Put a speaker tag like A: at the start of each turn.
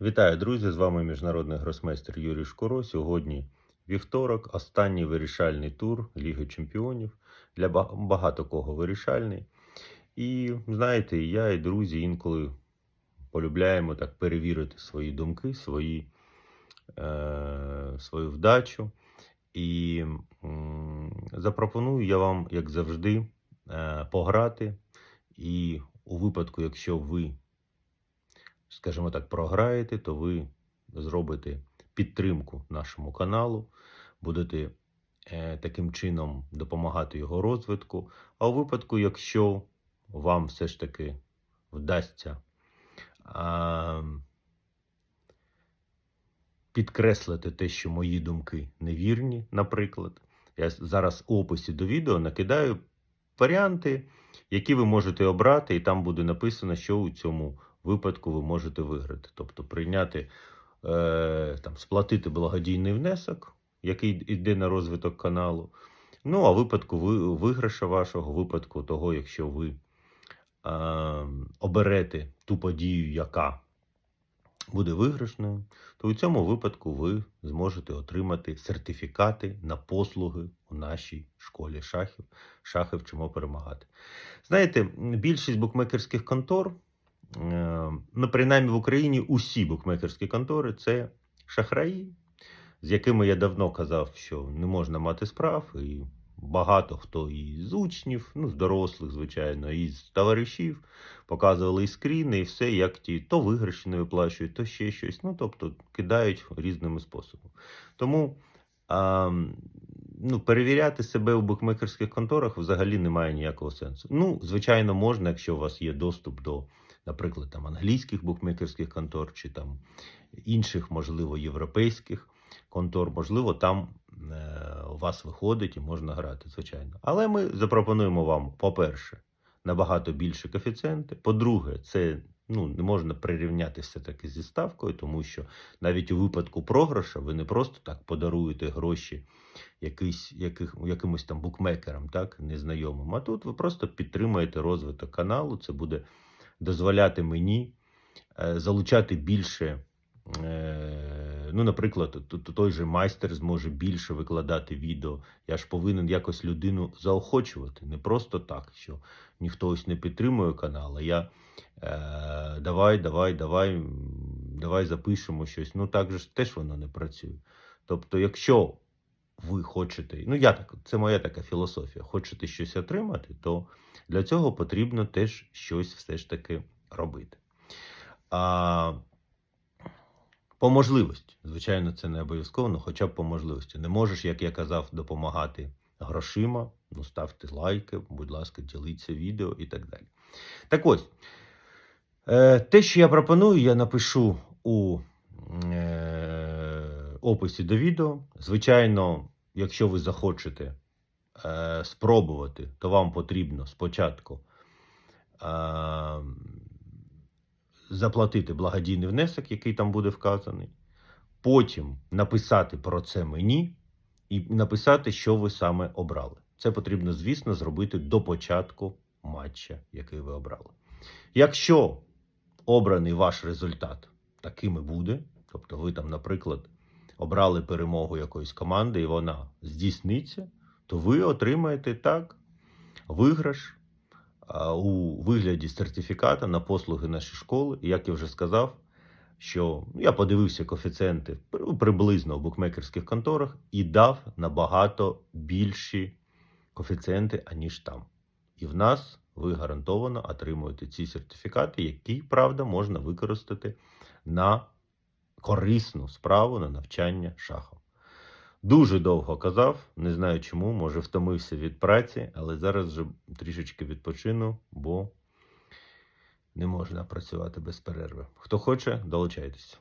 A: Вітаю, друзі! З вами міжнародний гросмейстер Юрій Шкуро. Сьогодні вівторок, останній вирішальний тур Ліги Чемпіонів. Для багато кого вирішальний. І знаєте, я і друзі інколи полюбляємо так перевірити свої думки, свої, е, свою вдачу. І м, запропоную я вам, як завжди, е, пограти. І у випадку, якщо ви скажімо так, програєте, то ви зробите підтримку нашому каналу, будете е, таким чином допомагати його розвитку. А у випадку, якщо вам все ж таки вдасться а, підкреслити те, що мої думки невірні, наприклад, я зараз у описі до відео накидаю варіанти, які ви можете обрати, і там буде написано, що у цьому випадку ви можете виграти. Тобто прийняти, е, там, сплатити благодійний внесок, який йде на розвиток каналу. Ну, а випадку ви, виграша вашого, випадку того, якщо ви е, оберете ту подію, яка буде виграшною, то у цьому випадку ви зможете отримати сертифікати на послуги у нашій школі шахів. Шахи вчимо перемагати. Знаєте, більшість букмекерських контор, ну, принаймні в Україні усі букмекерські контори це шахраї, з якими я давно казав, що не можна мати справ, і багато хто і з учнів, ну, з дорослих, звичайно, і з товаришів показували і скріни, і все, як ті то виграші не виплачують, то ще щось. Ну, тобто кидають різними способами. Тому а, ну, перевіряти себе у букмекерських конторах взагалі немає ніякого сенсу. Ну, звичайно, можна, якщо у вас є доступ до, наприклад, там, англійських букмекерських контор чи там інших, можливо, європейських контор, можливо, там е, у вас виходить і можна грати, звичайно. Але ми запропонуємо вам, по-перше, набагато більше коефіцієнти. По-друге, це ну, не можна прирівняти все таки зі ставкою, тому що навіть у випадку програша ви не просто так подаруєте гроші якийсь, яких, якимось там букмекерам, так, незнайомим. А тут ви просто підтримуєте розвиток каналу. Це буде дозволяти мені е, залучати більше. Е, ну, наприклад, той же майстер зможе більше викладати відео. Я ж повинен якось людину заохочувати. Не просто так, що ніхто ось не підтримує канал, а я е, давай, давай, давай, давай запишемо щось. Ну так же теж воно не працює. Тобто, якщо ви хочете, ну я так, це моя така філософія, хочете щось отримати, то для цього потрібно теж щось все ж таки робити. А, по можливості. Звичайно, це не обов'язково, але хоча б по можливості. Не можеш, як я казав, допомагати грошима. Ну, ставте лайки, будь ласка, діліться відео і так далі. Так ось, е, те, що я пропоную, я напишу у е, описі до відео. Звичайно, якщо ви захочете е, спробувати, то вам потрібно спочатку. Е, заплатити благодійний внесок, який там буде вказаний, потім написати про це мені і написати, що ви саме обрали. Це потрібно, звісно, зробити до початку матча, який ви обрали. Якщо обраний ваш результат таким і буде, тобто ви там, наприклад, обрали перемогу якоїсь команди, і вона здійсниться, то ви отримаєте так виграш у вигляді сертифіката на послуги нашої школи. І як я вже сказав, що я подивився коефіцієнти приблизно в букмекерських конторах і дав набагато більші коефіцієнти, аніж там. І в нас ви гарантовано отримуєте ці сертифікати, які, правда, можна використати на корисну справу на навчання шахом. Дуже довго казав, не знаю чому, може втомився від праці, але зараз вже трішечки відпочину, бо не можна працювати без перерви. Хто хоче, долучайтесь.